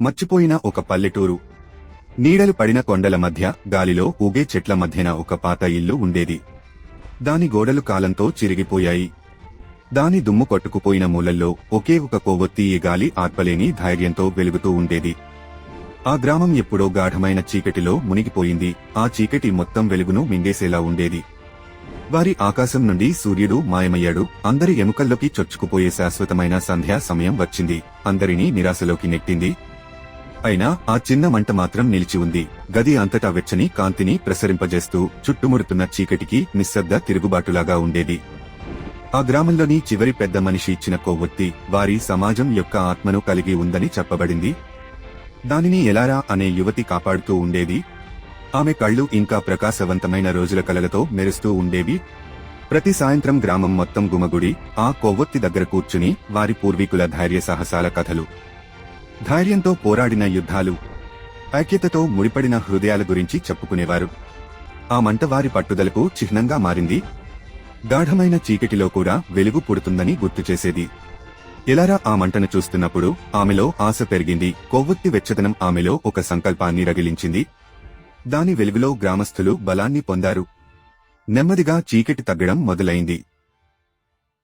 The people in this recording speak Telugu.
మర్చిపోయిన ఒక పల్లెటూరు. నీడలు పడిన కొండల మధ్య గాలిలో ఊగే చెట్ల మధ్యన ఒక పాత ఇల్లు ఉండేది. దాని గోడలు కాలంతో చిరిగిపోయాయి. దాని దుమ్ము కొట్టుకుపోయిన మూలల్లో ఒకే ఒక కొవ్వొత్తి ఈ గాలి ఆత్మలేని ధైర్యంతో వెలుగుతూ ఉండేది. ఆ గ్రామం ఎప్పుడో గాఢమైన చీకటిలో మునిగిపోయింది. ఆ చీకటి మొత్తం వెలుగును మింగేసేలా ఉండేది. వారి ఆకాశం నుండి సూర్యుడు మాయమయ్యాడు. అందరి ఎముకల్లోకి చొచ్చుకుపోయే శాశ్వతమైన సంధ్యా సమయం వచ్చింది. అందరినీ నిరాశలోకి నెట్టింది. అయినా ఆ చిన్న మంట మాత్రం నిలిచి ఉంది. గది అంతటా వెచ్చని కాంతిని ప్రసరింపజేస్తూ చుట్టుముడుతున్న చీకటికి నిశ్శబ్ద తిరుగుబాటులాగా ఉండేది. ఆ గ్రామంలోని చివరి పెద్ద మనిషి ఇచ్చిన కొవ్వొత్తి వారి సమాజం యొక్క ఆత్మను కలిగి ఉందని చెప్పబడింది. దానిని ఎలారా అనే యువతి కాపాడుతూ ఉండేది. ఆమె కళ్ళు ఇంకా ప్రకాశవంతమైన రోజుల కలలతో మెరుస్తూ ఉండేవి. ప్రతి సాయంత్రం గ్రామం మొత్తం గుమగుడి ఆ కొవ్వొత్తి దగ్గర కూర్చుని వారి పూర్వీకుల ధైర్య సాహసాల కథలు. ధైర్యంతో పోరాడిన యుద్ధాలు ఐక్యతతో ముడిపడిన హృదయాల గురించి చెప్పుకునేవారు. ఆ మంట వారి పట్టుదలకు చిహ్నంగా మారింది. గాఢమైన చీకటిలో కూడా వెలుగు పుడుతుందని గుర్తు చేసేది. ఎలారా ఆ మంటను చూస్తున్నప్పుడు ఆమెలో ఆశ పెరిగింది. కొవ్వొత్తి వెచ్చదనం ఆమెలో ఒక సంకల్పాన్ని రగిలించింది. దాని వెలుగులో గ్రామస్థులు బలాన్ని పొందారు. నెమ్మదిగా చీకటి తగ్గడం మొదలైంది.